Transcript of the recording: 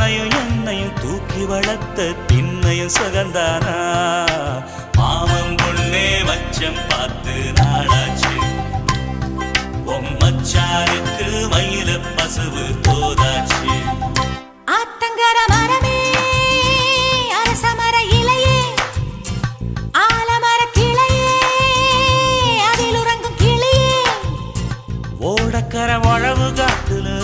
உன்னையும் என்னையும் தூக்கி வளர்த்த தின்னையும் சுகந்தானா? மாமன் பொண்ணே மச்சம் பார்த்து நாளாச்சு. உம்மச்சாருக்கு மயில பசுவு போதாச்சு. ஆத்தங்கர மரமே அரசமர இலையே காத்துல